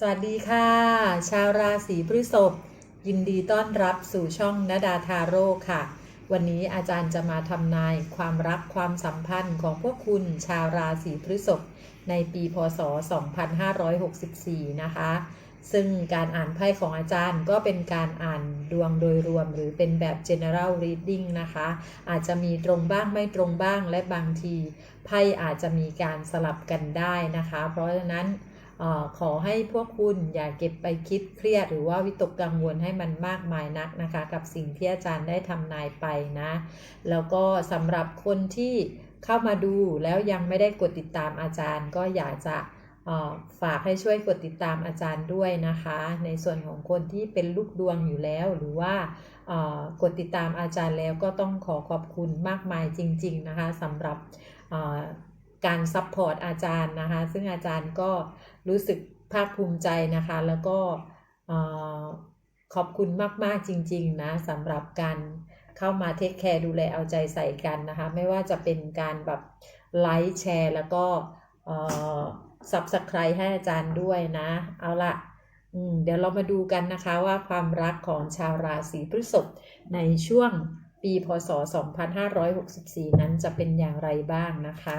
สวัสดีค่ะ ชาวราศีพฤษภยินดีต้อนรับสู่ช่องนดาทาโร่ค่ะ วันนี้อาจารย์จะมาทำนายความรักความสัมพันธ์ของพวกคุณชาวราศีพฤษภในปีพศ 2564 นะคะ ซึ่งการอ่านไพ่ของอาจารย์ก็เป็นการอ่านดวงโดยรวม หรือเป็นแบบ general reading นะคะ อาจจะมีตรงบ้างไม่ตรงบ้างและบางทีไพ่อาจจะมีการสลับกันได้นะคะ เพราะฉะนั้น ขอให้พวกคุณอย่าเก็บไปคิดเครียด หรือว่าวิตกกังวลให้มันมากมายนักนะคะ กับสิ่งที่อาจารย์ได้ทำนายไปนะ แล้วก็สำหรับคนที่เข้ามาดูแล้วยังไม่ได้กดติดตามอาจารย์ ก็อยากจะฝากให้ช่วยกดติดตามอาจารย์ด้วยนะคะ ในส่วนของคนที่เป็นลูกดวงอยู่แล้ว หรือว่ากดติดตามอาจารย์แล้วก็ต้องขอขอบคุณมากมายจริง ๆนะคะสำหรับ การซัพพอร์ตอาจารย์นะคะ ซึ่งอาจารย์ก็รู้สึกภาคภูมิใจนะคะ แล้วก็ขอบคุณมากๆจริง ๆ นะสำหรับการเข้ามาเทคแคร์ดูแลเอาใจใส่กันนะคะ ไม่ว่าจะเป็นการแบบไลค์แชร์แล้วก็เอ่อ subscribe ให้อาจารย์ด้วยนะ เอาละเดี๋ยวเรามาดูกันนะคะว่าความรักของชาวราศีพฤษภในช่วงปีพศ 2564 นั้นจะเป็นอย่างไรบ้างนะคะ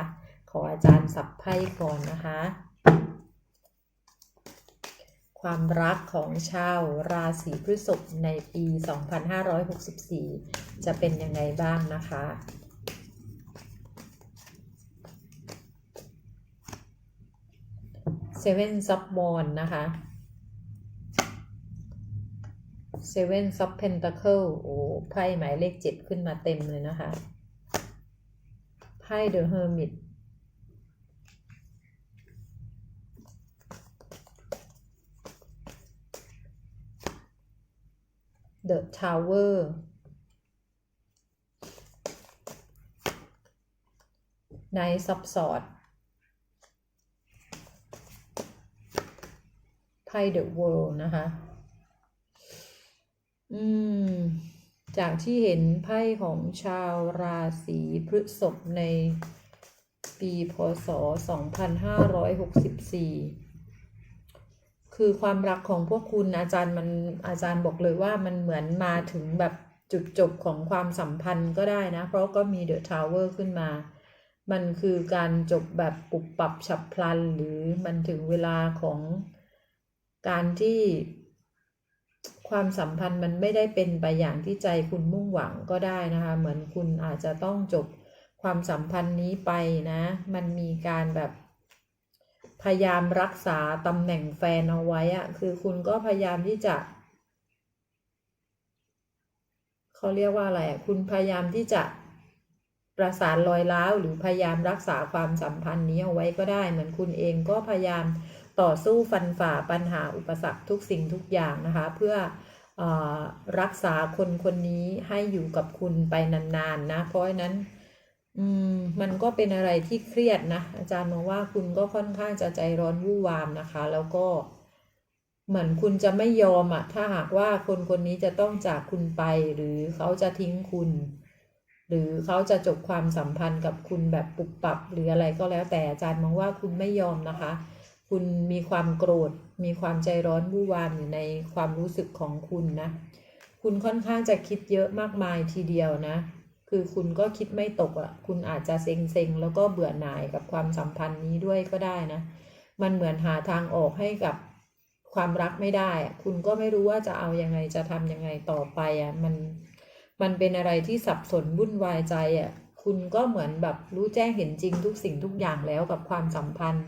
ขออาจารย์สับไพ่ก่อนนะคะ ความรักของชาวราศีพฤษภในปี 2564 จะเป็นยังไงบ้างนะคะ Seven of Wands นะคะ Seven of Pentacle โอ้ไพ่หมายเลขเจ็ดขึ้นมาเต็มเลยนะคะ ไพ่ The Hermit The Tower Knight of Swords ไพ่ The World นะคะ อืม จากที่เห็นไพ่ของชาวราศีพฤษภในปีพศ 2564 คือความรักของพวกคุณอาจารย์มันอาจารย์บอกเลยว่ามันเหมือนมาถึงแบบจุดจบของความสัมพันธ์ก็ได้นะ เพราะก็มีเดอะทาวเวอร์ขึ้นมา มันคือการจบแบบปุบปับฉับพลัน หรือมันถึงเวลาของการที่ความสัมพันธ์มันไม่ได้เป็นไปอย่างที่ใจคุณมุ่งหวังก็ได้นะคะ เหมือนคุณอาจจะต้องจบความสัมพันธ์นี้ไปนะ มันมีการแบบ ยายามรักษาตำแหน่งแฟนเอาไว้อะคือคุณก็พยายามที่จะเขาเรียกว่าอะไรอะคุณพยายามที่จะประสานรอยร้าวหรือพยายามรักษาความสัมพันธ์นี้เอาไว้ก็ได้ เหมือนคุณเองก็พยายามต่อสู้ฟันฝ่าปัญหาอุปสรรคทุกสิ่งทุกอย่างนะคะ เพื่ออรักษาคนคนนี้ให้อยู่กับคุณไปนานๆนะ เพราะฉะนั้น อืมมันก็เป็นอะไรที่เครียดนะ อาจารย์มองว่าคุณก็ค่อนข้างจะใจร้อนวู่วามนะคะ แล้วก็ เหมือนคุณจะไม่ยอมอะถ้าหากว่าคนคนนี้จะต้องจากคุณไป หรือเขาจะทิ้งคุณ หรือเขาจะจบความสัมพันธ์กับคุณแบบปุบปับ หรืออะไรก็แล้วแต่อาจารย์มองว่าคุณไม่ยอมนะคะ คุณมีความโกรธ มีความใจร้อนวู่วามอยู่ในความรู้สึกของคุณนะ คุณค่อนข้างจะคิดเยอะมากมายทีเดียวนะ คือคุณก็คิดไม่ตกอะ่ะคุณอาจจะเซ็งๆ แล้วก็เบื่อหน่ายกับความสัมพันธ์นี้ด้วยก็ได้นะ มันเหมือนหาทางออกให้กับความรักไม่ได้ คุณก็ไม่รู้ว่าจะเอายังไงจะทำยังไงต่อไปอะ่ะมัน มันเป็นอะไรที่สับสนวุ่นวายใจอะ่ะคุณก็เหมือนแบบรู้แจ้งเห็นจริงทุกสิ่งทุกอย่างแล้วกับความสัมพันธ์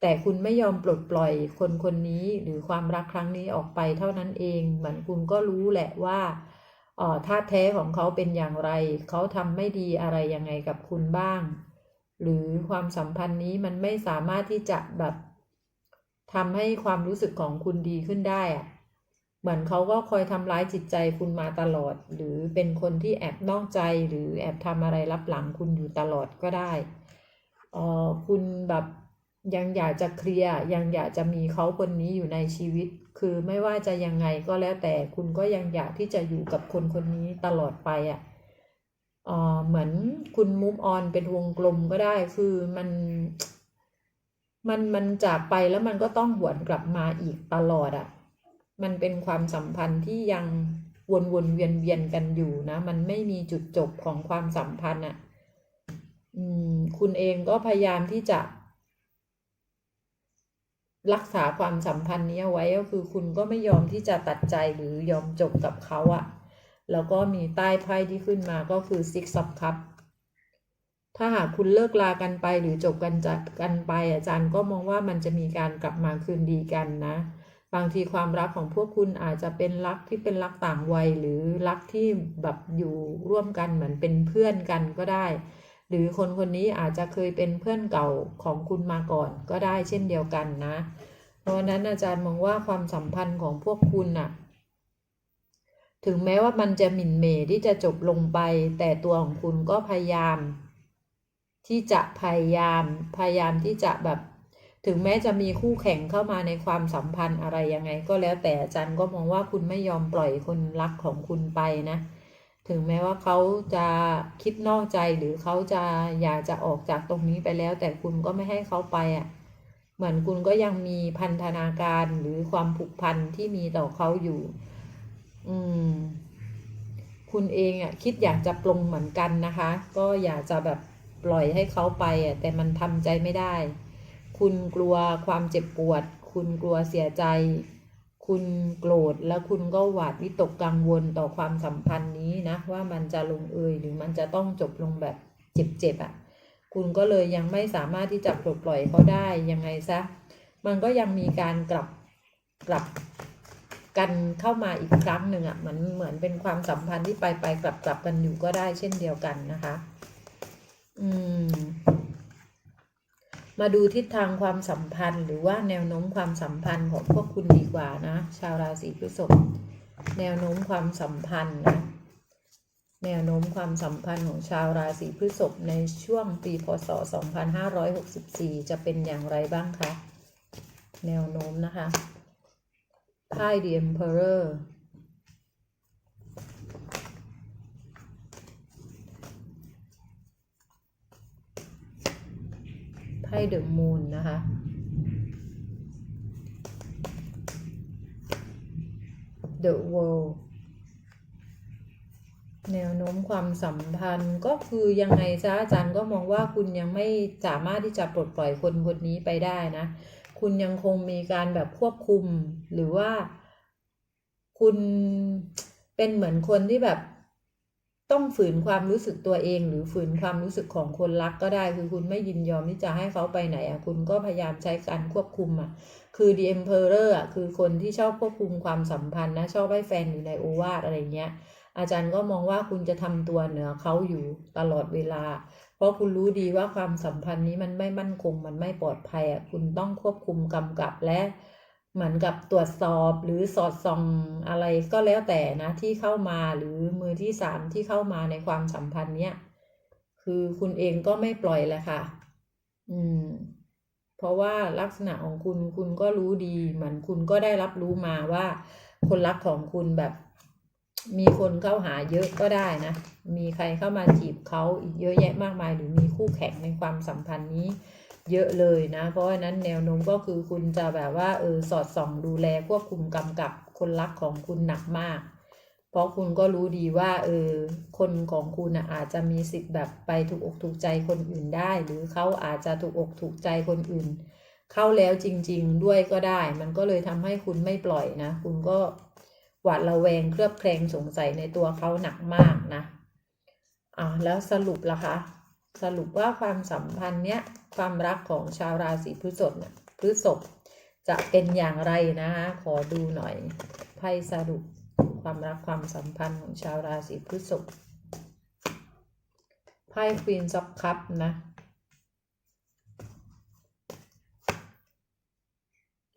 แต่คุณไม่ยอมปลดปล่อยคนคนนี้หรือความรักครั้งนี้ออกไปเท่านั้นเอง เหมือนคุณก็รู้แหละว่า ท่าแท้ของเขาเป็นอย่างไร เขาทำไม่ดีอะไรยังไงกับคุณบ้าง หรือความสัมพันธ์นี้มันไม่สามารถที่จะแบบทำให้ความรู้สึกของคุณดีขึ้นได้อะเหมือนเขาก็คอยทำร้ายจิตใจคุณมาตลอด หรือเป็นคนที่แอบนอกใจหรือแอบทำอะไรรับหลังคุณอยู่ตลอดก็ได้ออคุณแบบ ยังอยากจะเคลียร์ยังอยากจะมีเขาคนนี้อยู่ในชีวิต คือไม่ว่าจะยังไงก็แล้วแต่คุณก็ยังอยากที่จะอยู่กับคนคนนี้ตลอดไปอะเอ่อเหมือนคุณมูฟออนเป็นวงกลมก็ได้คือมันมันมันจากไปแล้วมันก็ต้องหวนกลับมาอีกตลอดอะ่ะ มันเป็นความสัมพันธ์ที่ยังวนวนเวียนเวียนกันอยู่นะ มันไม่มีจุดจบของความสัมพันธ์อะ่ะคุณเองก็พยายามที่จะ รักษาความสัมพันธ์นี้เอาไว้ก็คือคุณก็ไม่ยอมที่จะตัดใจหรือยอมจบกับเขาอะแล้วก็มีใต้ไพ่ที่ขึ้นมาก็คือ six of cups ถ้าหากคุณเลิกลากันไปหรือจบกันจากกันไป อาจารย์ก็มองว่ามันจะมีการกลับมาคืนดีกันนะ บางทีความรักของพวกคุณอาจจะเป็นรักที่เป็นรักต่างวัยหรือรักที่แบบอยู่ร่วมกันเหมือนเป็นเพื่อนกันก็ได้ หรือคนคนนี้อาจจะเคยเป็นเพื่อนเก่าของคุณมาก่อนก็ได้เช่นเดียวกันนะ เพราะนั้นอาจารย์มองว่าความสัมพันธ์ของพวกคุณน่ะ ถึงแม้ว่ามันจะหมิ่นเหมที่จะจบลงไป แต่ตัวของคุณก็พยายาม ที่จะพยายามพยายามที่จะแบบถึงแม้จะมีคู่แข่งเข้ามาในความสัมพันธ์อะไรยังไง ก็แล้วแต่อาจารย์ก็มองว่าคุณไม่ยอมปล่อยคนรักของคุณไปนะ ถึงแม้ว่าเขาจะคิดนอกใจหรือเขาจะอยากจะออกจากตรงนี้ไปแล้ว แต่คุณก็ไม่ให้เขาไปอะ่ะ เหมือนคุณก็ยังมีพันธนาการหรือความผูกพันที่มีต่อเขาอยู่ อืม คุณเองอะ คิดอยากจะปลงเหมือนกันนะคะ ก็อยากจะแบบปล่อยให้เขาไปอะ แต่มันทำใจไม่ได้ คุณกลัวความเจ็บปวด คุณกลัวเสียใจ คุณโกรธแล้วคุณก็หวาดวิตกกังวลต่อความสัมพันธ์นี้นะว่ามันจะลงเอยหรือมันจะต้องจบลงแบบเจ็บๆอะ คุณก็เลยยังไม่สามารถที่จะปลดปล่อยเขาได้ยังไงซะ มันก็ยังมีการกลับกลับกันเข้ามาอีกครั้งหนึ่งอะเหมือนเหมือนเป็นความสัมพันธ์ที่ไปไปกลับกลับกันอยู่ก็ได้เช่นเดียวกันนะคะ อืม มาดูทิศทางความสัมพันธ์ หรือว่าแนวโน้มความสัมพันธ์ของพวกคุณดีกว่านะ ชาวราศีพฤษภแนวโน้มความสัมพันธ์นะแนวโน้มความสัมพันธ์ของชาวราศีพฤษภในช่วงปีพศ 2564 จะเป็นอย่างไรบ้างคะ แนวโน้มนะคะไพ่ The Emperor ไพ่ The Moon นะคะ The World แนวโน้มความสัมพันธ์ก็คือยังไงซะอาจารย์ก็มองว่าคุณยังไม่สามารถที่จะปลดปล่อยคนคนนี้ไปได้นะ คุณยังคงมีการแบบควบคุมหรือว่า คุณเป็นเหมือนคนที่แบบ ต้องฝืนความรู้สึกตัวเอง หรือฝืนความรู้สึกของคนรักก็ได้ คือคุณไม่ยินยอมที่จะให้เขาไปไหนอะคุณก็พยายามใช้การควบคุมอะคือ The Emperor อะคือคนที่ชอบควบคุมความสัมพันธ์นะชอบให้แฟนอยู่ในโอวาทอะไรเงี้ย อาจารย์ก็มองว่าคุณจะทำตัวเหนือเขาอยู่ตลอดเวลา เพราะคุณรู้ดีว่าความสัมพันธ์นี้มันไม่มั่นคงมันไม่ปลอดภัยอะคุณต้องควบคุมกำกับและ เหมือนกับตรวจสอบหรือสอดส่องอะไรก็แล้วแต่นะที่เข้ามาหรือมือที่สามที่เข้ามาในความสัมพันธ์เนี้ยคือคุณเองก็ไม่ปล่อยแหละค่ะ อืม เพราะว่าลักษณะของคุณคุณก็รู้ดี เหมือนคุณก็ได้รับรู้มาว่า คนรักของคุณแบบ มีคนเข้าหาเยอะก็ได้นะ มีใครเข้ามาจีบเขาอีกเยอะแยะมากมาย หรือมีคู่แข่งในความสัมพันธ์นี้ เยอะเลยนะ เพราะฉะนั้นแนวโน้มก็คือคุณจะแบบว่าเออสอดส่องดูแลควบคุมกำกับคนรักของคุณหนักมาก เพราะคุณก็รู้ดีว่าเออคนของคุณนะอาจจะมีสิทธิ์แบบไปถูกอกถูกใจคนอื่นได้ หรือเขาอาจจะถูกอกถูกใจคนอื่น เข้าแล้วจริง ๆ ด้วยก็ได้ มันก็เลยทำให้คุณไม่ปล่อยนะ คุณก็หวาดระแวงเครือบแคลงสงสัยในตัวเขาหนักมากนะอ่าแล้วสรุปล่ะคะ สรุปว่าความสัมพันธ์เนี้ยความรักของชาวราศีพฤษภเนี่ยพฤษภจะเป็นอย่างไรนะคะขอดูหน่อยไพ่สรุปความรักความสัมพันธ์ของชาวราศีพฤษภไพ่ Queen of Cups นะ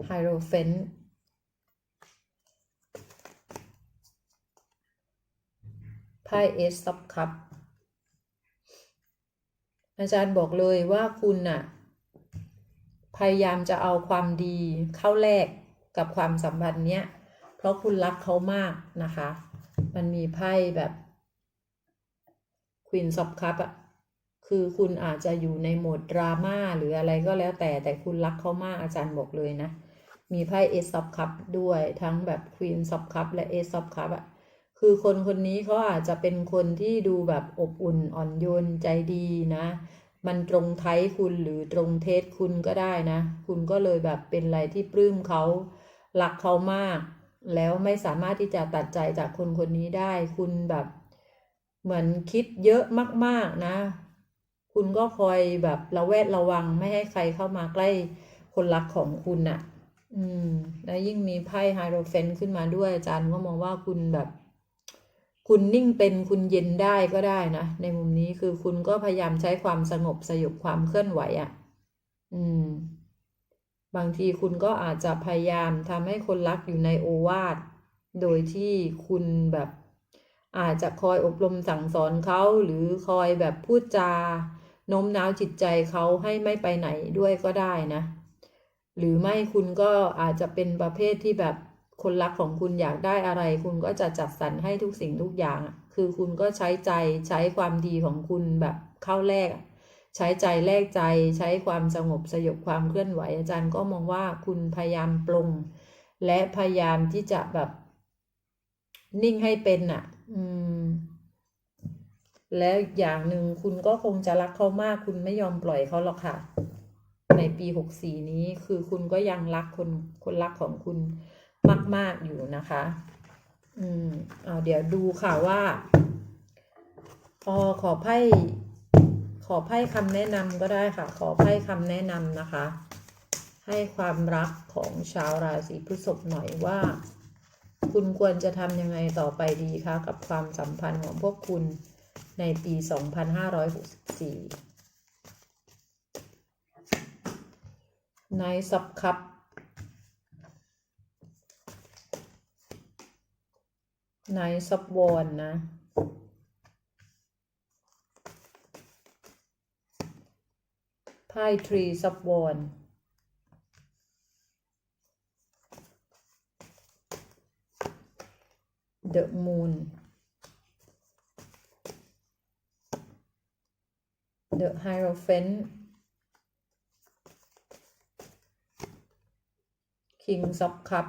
ไฮโรเฟนไพ่ Ace of Cups อาจารย์บอกเลยว่าคุณน่ะ พยายามจะเอาความดีเข้าแลกกับความสัมพันธ์เนี้ย เพราะคุณรักเขามากนะคะ มันมีไพ่แบบ Queen of Cup อะคือคุณอาจจะอยู่ในโหมดดราม่าหรืออะไรก็แล้วแต่แต่คุณรักเขามากอาจารย์บอกเลยนะ มีไพ่เอซ of คัพด้วยทั้งแบบควีน of คัพและเอซ of คัพอะ คือคนคนนี้เขาอาจจะเป็นคนที่ดูแบบอบอุ่นอ่อนโยนใจดีนะ มันตรงไทยคุณหรือตรงเทสคุณก็ได้นะ คุณก็เลยแบบเป็นอะไรที่ปลื้มเขารักเขามาก แล้วไม่สามารถที่จะตัดใจจากคนคนนี้ได้ คุณแบบ เหมือนคิดเยอะมาก ๆนะ คุณก็คอยแบบระแวดระวังไม่ให้ใครเข้ามาใกล้คนรักของคุณน่ะ อืม แล้วยิ่งมีไพ่ไฮโรเฟนขึ้นมาด้วยอาจารย์ก็มองว่าคุณแบบ คุณนิ่งเป็นคุณเย็นได้ก็ได้นะ ในมุมนี้คือคุณก็พยายามใช้ความสงบสยบความเคลื่อนไหวอะ่ะ อืม บางทีคุณก็อาจจะพยายามทำให้คนรักอยู่ในโอวาท โดยที่คุณแบบ อาจจะคอยอบรมสั่งสอนเขาหรือคอยแบบพูดจาโน้มน้าวจิตใจเขาให้ไม่ไปไหนด้วยก็ได้นะ หรือไม่คุณก็อาจจะเป็นประเภทที่แบบ คนรักของคุณอยากได้อะไร คุณก็จะจัดสรรให้ทุกสิ่งทุกอย่าง คือคุณก็ใช้ใจใช้ความดีของคุณแบบเข้าแลกใช้ใจแลกใจใช้ความสงบสยบความเคลื่อนไหว อาจารย์ก็มองว่าคุณพยายามปลงและพยายามที่จะแบบ นิ่งให้เป็นอะ อืม แล้วอย่างหนึ่งคุณก็คงจะรักเขามาก คุณไม่ยอมปล่อยเขาหรอกค่ะ ในปีหกสี่นี้คือคุณก็ยังรักคนคนรักของคุณ มาก ๆอยู่นะคะ อืมเอาเดี๋ยวดูค่ะว่าพอขอไพ่ขอไพ่คำแนะนำก็ได้ค่ะ ขอไพ่คำแนะนำนะคะ ให้ความรักของชาวราศีพฤษภหน่อยว่า คุณควรจะทำยังไงต่อไปดีคะกับความสัมพันธ์ของพวกคุณในปี 2564ในซับคัพ ไนท์ซับวอนนะ ไพ่ทรีซับวอนเดอะมูนเดอะไฮโรเฟนคิงซับคัพ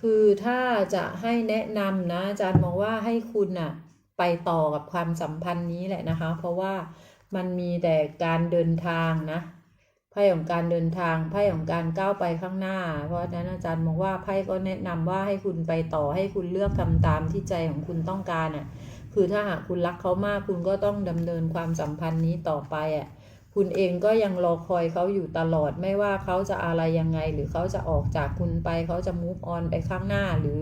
คือถ้าจะให้แนะนำนะอาจารย์มองว่าให้คุณน่ะไปต่อกับความสัมพันธ์นี้แหละนะคะ เพราะว่ามันมีแต่การเดินทางนะไพ่ของการเดินทางไพ่ของการก้าวไปข้างหน้า เพราะฉะนั้นอาจารย์มองว่าไพ่ก็แนะนำว่าให้คุณไปต่อให้คุณเลือกทำตามที่ใจของคุณต้องการอะ คือถ้าหากคุณรักเขามากคุณก็ต้องดำเนินความสัมพันธ์นี้ต่อไปอะ คุณเองก็ยังรอคอยเขาอยู่ตลอดไม่ว่าเขาจะอะไรยังไง หรือเขาจะออกจากคุณไปเขาจะมูฟออนไปข้างหน้า หรือ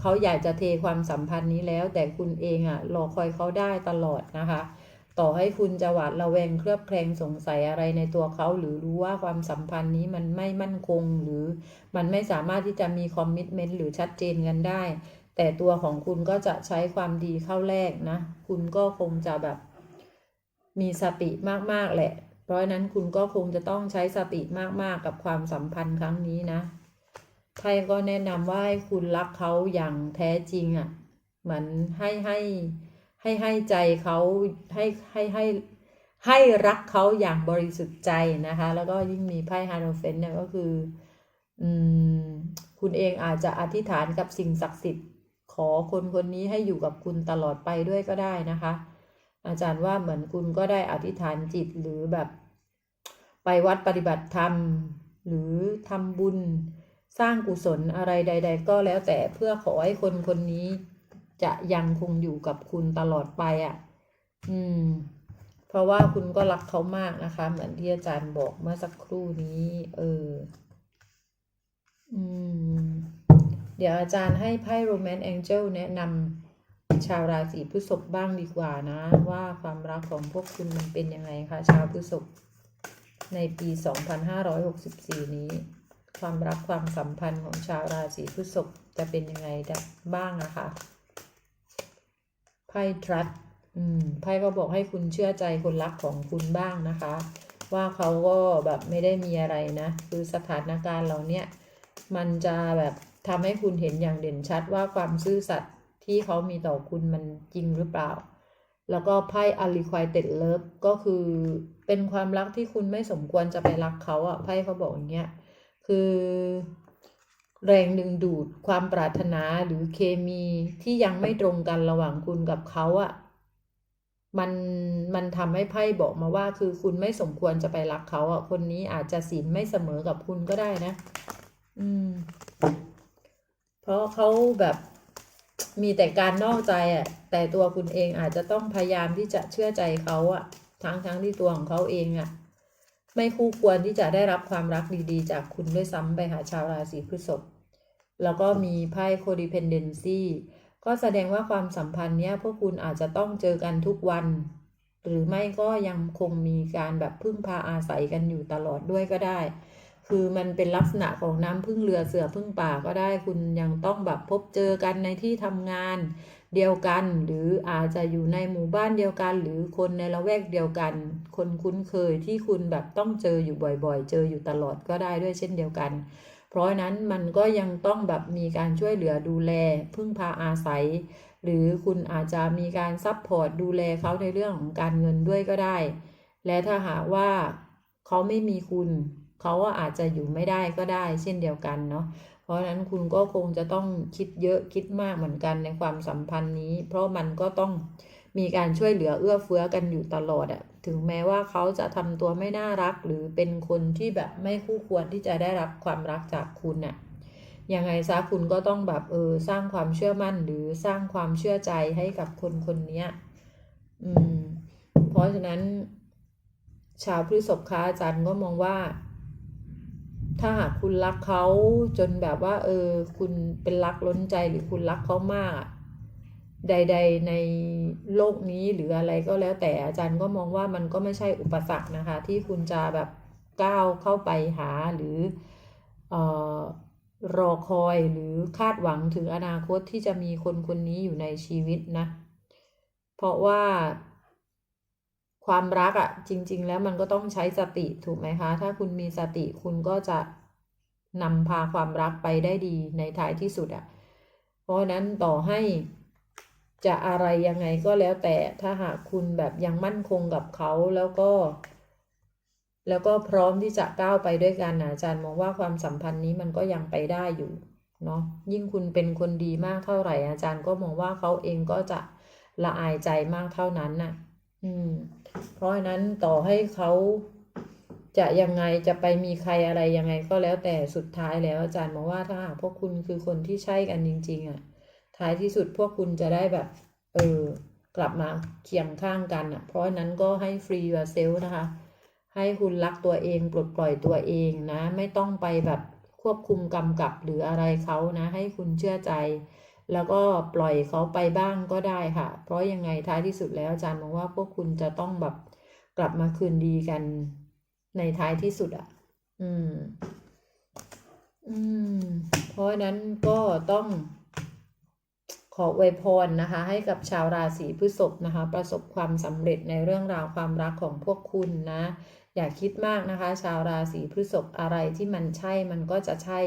เขาอยากจะเทความสัมพันธ์นี้แล้ว แต่คุณเองอะรอคอยเขาได้ตลอดนะคะ ต่อให้คุณจะหวาดระแวงเครือบแคลงสงสัยอะไรในตัวเขาหรือรู้ว่าความสัมพันธ์นี้มันไม่มั่นคง หรือมันไม่สามารถที่จะมีคอมมิชเมนต์หรือชัดเจนกันได้ แต่ตัวของคุณก็จะใช้ความดีเข้าแลกนะ คุณก็คงจะแบบมีสติมากๆแหละ เพราะนั้นคุณก็คงจะต้องใช้สติมากๆกับความสัมพันธ์ครั้งนี้นะไพ่ก็แนะนำว่าให้คุณรักเขาอย่างแท้จริงอะ่ะเหมือนให้ให้ให้ให้ใจเขาให้ให้ให้ให้รักเขาอย่างบริสุทธิ์ใจนะคะ แล้วก็ยิ่งมีไพ่ฮาร์โรเฟนเนี่ยก็คืออืมคุณเองอาจจะอธิษฐานกับสิ่งศักดิ์สิทธิ์ ขอคนคนนี้ให้อยู่กับคุณตลอดไปด้วยก็ได้นะคะ อาจารย์ว่าเหมือนคุณก็ได้อธิษฐานจิตหรือแบบ ไปวัดปฏิบัติธรรม หรือทำบุญสร้างกุศลอะไรใด ๆ ก็แล้วแต่เพื่อขอให้คนคนนี้จะยังคงอยู่กับคุณตลอดไปอะ่ะ อืม เพราะว่าคุณก็รักเขามากนะคะ เหมือนที่อาจารย์บอกเมื่อสักครู่นี้ เออ อืม เดี๋ยวอาจารย์ให้ไพ่ Romance Angel แนะนำ ชาวราศีพฤษภบ้างดีกว่านะ ว่าความรักของพวกคุณมันเป็นยังไงคะชาวพฤษภในปี 2564 นี้ ความรักความสัมพันธ์ของชาวราศีพฤษภจะเป็นยังไงบ้างนะคะไพ่ทรัสอืมไพ่ก็บอกให้คุณเชื่อใจคนรักของคุณบ้างนะคะ ว่าเขาก็แบบไม่ได้มีอะไรนะ คือสถานการณ์เราเนี้ยมันจะแบบทำให้คุณเห็นอย่างเด่นชัดว่าความซื่อสัตย์ ที่เขามีต่อคุณมันจริงหรือเปล่า แล้วก็ไพ่ unrequited love ก็คือเป็นความรักที่คุณไม่สมควรจะไปรักเขาอะไพ่เขาบอกอย่างเงี้ยคือแรงดึงดูดความปรารถนาหรือเคมีที่ยังไม่ตรงกันระหว่างคุณกับเขาอะมันมันทำให้ไพ่บอกมาว่า คือคุณไม่สมควรจะไปรักเขาอะคนนี้อาจจะศีลไม่เสมอกับคุณก็ได้นะ อืม เพราะเขาแบบ มีแต่การนอกใจอะ่ะแต่ตัวคุณเองอาจจะต้องพยายามที่จะเชื่อใจเขาอะ่ะทั้งทั้งที่ตัวของเขาเองอะ่ะไม่คู่ควรที่จะได้รับความรักดีๆ จากคุณด้วยซ้ำไปหาชาวราศีพฤษภแล้วก็มีไพ่ codependency ก็แสดงว่าความสัมพันธ์เนี้ยพวกคุณอาจจะต้องเจอกันทุกวัน หรือไม่ก็ยังคงมีการแบบพึ่งพาอาศัยกันอยู่ตลอดด้วยก็ได้ คือมันเป็นลักษณะของน้ำพึ่งเรือเสือพึ่งป่าก็ได้คุณยังต้องแบบพบเจอกันในที่ทำงานเดียวกัน หรืออาจจะอยู่ในหมู่บ้านเดียวกัน หรือคนในละแวกเดียวกัน คนคุ้นเคยที่คุณแบบต้องเจออยู่บ่อยๆ เจออยู่ตลอดก็ได้ด้วยเช่นเดียวกัน เพราะนั้นมันก็ยังต้องแบบมีการช่วยเหลือดูแลพึ่งพาอาศัย หรือคุณอาจจะมีการซัพพอร์ตดูแลเขาในเรื่องของการเงินด้วยก็ได้ และถ้าหากว่าเขาไม่มีคุณ เขาก็อาจจะอยู่ไม่ได้ก็ได้ เช่นเดียวกันเนาะเพราะฉะนั้นคุณก็คงจะต้องคิดเยอะคิดมากเหมือนกันในความสัมพันธ์นี้ เพราะมันก็ต้องมีการช่วยเหลือเอื้อเฟื้อกันอยู่ตลอดอะถึงแม้ว่าเขาจะทำตัวไม่น่ารักหรือเป็นคนที่แบบไม่คู่ควรที่จะได้รับความรักจากคุณอะยังไงซะคุณก็ต้องแบบเออสร้างความเชื่อมั่นหรือสร้างความเชื่อใจให้กับคนคนนี้อืม เพราะฉะนั้น ชาวพฤษภค้าอาจารย์ก็มองว่า ถ้าหากคุณรักเขาจนแบบว่า เออ คุณเป็นรักล้นใจหรือคุณรักเขามาก ใด ๆ ในโลกนี้หรืออะไรก็แล้วแต่อาจารย์ก็มองว่ามันก็ไม่ใช่อุปสรรคนะคะ ที่คุณจะแบบก้าวเข้าไปหาหรือเออรอคอยหรือคาดหวังถึงอนาคตที่จะมีคนคนนี้อยู่ในชีวิตนะ เพราะว่า ความรักอะ่ะ จริง ๆ แล้วมันก็ต้องใช้สติถูกไหมคะ ถ้าคุณมีสติคุณก็จะนำพาความรักไปได้ดีในท้ายที่สุดอะ่ะ เพราะนั้นต่อให้จะอะไรยังไงก็แล้วแต่ถ้าหากคุณแบบยังมั่นคงกับเขาแล้วก็ แล้วก็พร้อมที่จะก้าวไปด้วยกันนะอาจารย์มองว่าความสัมพันธ์นี้มันก็ยังไปได้อยู่เนาะยิ่งคุณเป็นคนดีมากเท่าไหร่ อาจารย์ก็มองว่าเขาเองก็จะละอายใจมากเท่านั้นน่ะ อืมเพราะฉะนั้นต่อให้เขาจะยังไงจะไปมีใครอะไรยังไงก็แล้วแต่สุดท้ายแล้วอาจารย์มองว่าถ้าหากพวกคุณคือคนที่ใช่กันจริง ๆอะท้ายที่สุดพวกคุณจะได้แบบ เออกลับมาเคียงข้างกันอะ เพราะนั้นก็ให้ free yourself นะคะ ให้คุณรักตัวเองปลดปล่อยตัวเองนะ ไม่ต้องไปแบบควบคุมกำกับหรืออะไรเขานะ ให้คุณเชื่อใจ แล้วก็ปล่อยเขาไปบ้างก็ได้ค่ะ เพราะยังไงท้ายที่สุดแล้วอาจารย์มองว่าพวกคุณจะต้องแบบกลับมาคืนดีกันในท้ายที่สุดอะ อืม อืม เพราะนั้นก็ต้องขออวยพรนะคะ ให้กับชาวราศีพฤษภนะคะ ประสบความสำเร็จในเรื่องราวความรักของพวกคุณนะ อย่าคิดมากนะคะ ชาวราศีพฤษภอะไรที่มันใช่มันก็จะใช่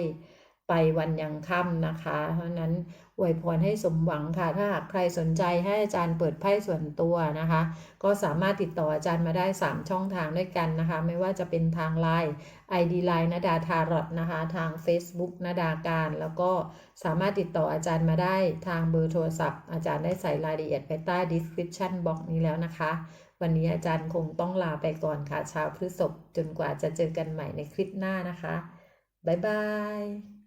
ไปวันยังค่ำนะคะ เพราะนั้นอวยพรให้สมหวังค่ะ ถ้าหากใครสนใจให้อาจารย์เปิดไพ่ส่วนตัวนะคะ ก็สามารถติดต่ออาจารย์มาได้ 3 ช่องทางด้วยกันนะคะ ไม่ว่าจะเป็นทาง Line ID Line นาดาทารอตนะคะ ทาง Facebook นาดาการ แล้วก็สามารถติดต่ออาจารย์มาได้ทางเบอร์โทรศัพท์ อาจารย์ได้ใส่รายละเอียดไปใต้ description box นี้แล้วนะคะ วันนี้อาจารย์คงต้องลาไปก่อนค่ะชาวพฤษภจนกว่าจะเจอกันใหม่ในคลิปหน้านะคะบ๊ายบาย